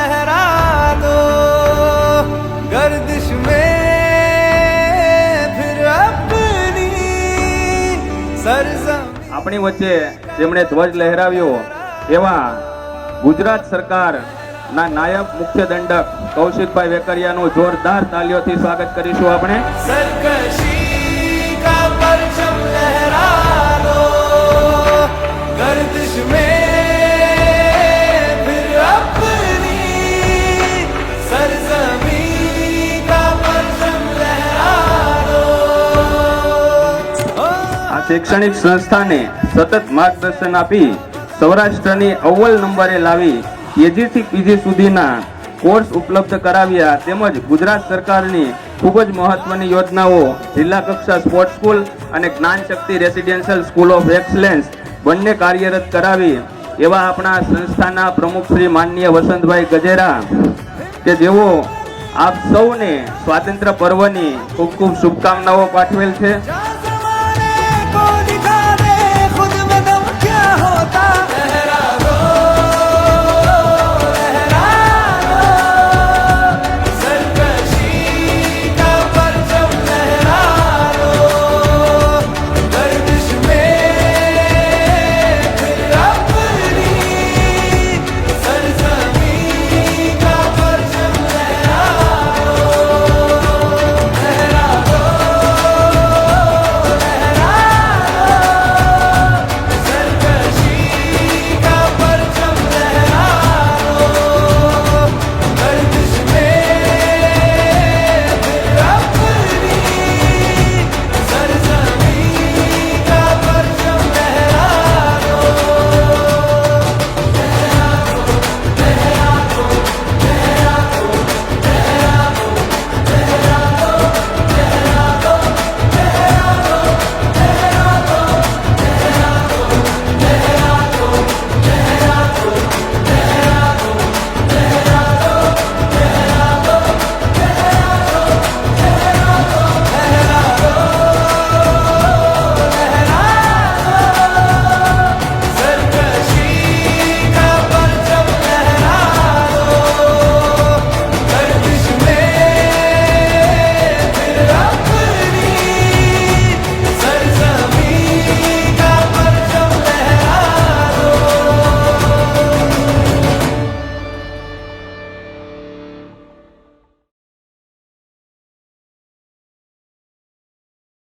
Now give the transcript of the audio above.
सरकशी का परचम लहरा दो गर्दिश में फिर अपनी सरजमी આપણી વચ્ચે જેમણે ધ્વજ લહેરાવ્યો એવા ગુજરાત સરકારના નાયબ મુખ્ય દંડક કૌશિકભાઈ વેકરિયાનું જોરદાર તાલીઓથી સ્વાગત કરીશું આપણે सरकशी શૈક્ષણિક સંસ્થાને સતત માર્ગદર્શન આપી સૌરાષ્ટ્રની અવ્વલ નંબરે લાવી કેજીથી પીજી સુધીના કોર્સ ઉપલબ્ધ કરાવ્યા તેમજ ગુજરાત સરકારની ખૂબ જ મહત્વની યોજનાઓ જિલ્લા કક્ષા સ્પોર્ટ સ્કૂલ અને Gyanshakti residential school of excellence બંને કાર્યરત કરાવી એવા આપણા સંસ્થાના પ્રમુખ શ્રી માનનીય વસંતભાઈ ગજેરા કે જેઓ આપ સૌને સ્વાતંત્ર્ય પર્વની ખૂબ ખૂબ શુભકામનાઓ પાઠવેલ છે.